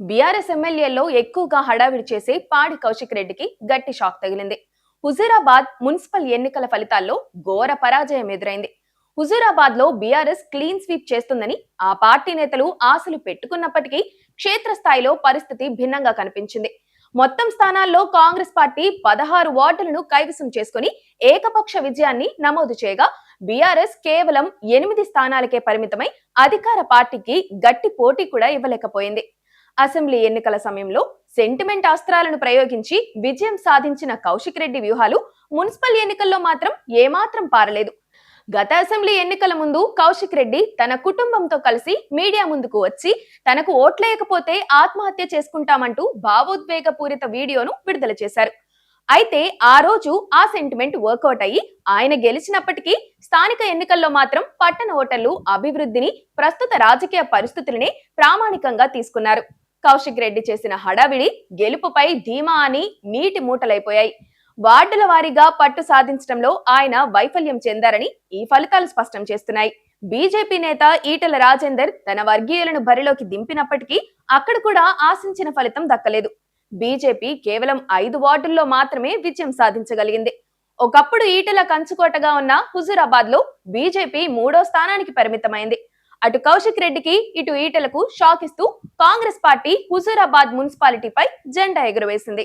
BRS ఎమ్మెల్యేల్లో ఎక్కువగా హడావిడి చేసే పాడి కౌశిక్ రెడ్డికి గట్టి షాక్ తగిలింది. హుజూరాబాద్ మున్సిపల్ ఎన్నికల ఫలితాల్లో ఘోర పరాజయం ఎదురైంది. హుజూరాబాద్లో బీఆర్ఎస్ క్లీన్ స్వీప్ చేస్తుందని ఆ పార్టీ నేతలు ఆశలు పెట్టుకున్నప్పటికీ క్షేత్రస్థాయిలో పరిస్థితి భిన్నంగా కనిపించింది. మొత్తం స్థానాల్లో కాంగ్రెస్ పార్టీ పదహారు వార్డులను కైవసం చేసుకుని ఏకపక్ష విజయాన్ని నమోదు చేయగా బీఆర్ఎస్ కేవలం ఎనిమిది స్థానాలకే పరిమితమై అధికార పార్టీకి గట్టి పోటీ కూడా ఇవ్వలేకపోయింది. అసెంబ్లీ ఎన్నికల సమయంలో సెంటిమెంట్ అస్త్రాలను ప్రయోగించి విజయం సాధించిన కౌశిక్ రెడ్డి వ్యూహాలు మున్సిపల్ ఎన్నికల్లో మాత్రం ఏమాత్రం పారలేదు. గత అసెంబ్లీ ఎన్నికల ముందు కౌశిక్ రెడ్డి తన కుటుంబంతో కలిసి మీడియా ముందుకు వచ్చి తనకు ఓట్లేయకపోతే ఆత్మహత్య చేసుకుంటామంటూ భావోద్వేగపూరిత వీడియోను విడుదల చేశారు. అయితే ఆ రోజు ఆ సెంటిమెంట్ వర్కౌట్ అయ్యి ఆయన గెలిచినప్పటికీ స్థానిక ఎన్నికల్లో మాత్రం పట్టణ ఓటర్లు అభివృద్ధిని ప్రస్తుత రాజకీయ పరిస్థితులనే ప్రామాణికంగా తీసుకున్నారు. కౌశిక్ రెడ్డి చేసిన హడావిడి గెలుపుపై ధీమా అని నీటి మూటలైపోయాయి. వార్డుల వారీగా పట్టు సాధించడంలో ఆయన వైఫల్యం చెందారని ఈ ఫలితాలు స్పష్టం చేస్తున్నాయి. బీజేపీ నేత ఈటల రాజేందర్ తన వర్గీయులను బరిలోకి దింపినప్పటికీ అక్కడ కూడా ఆశించిన ఫలితం దక్కలేదు. బీజేపీ కేవలం ఐదు వార్డుల్లో మాత్రమే విజయం సాధించగలిగింది. ఒకప్పుడు ఈటల కంచుకోటగా ఉన్న హుజూరాబాద్లో బీజేపీ మూడో స్థానానికి పరిమితమైంది. అటు కౌశిక్ రెడ్డికి ఇటు ఈటలకు షాక్ ఇస్తూ కాంగ్రెస్ పార్టీ హుజూరాబాద్ మున్సిపాలిటీపై జెండా ఎగురవేసింది.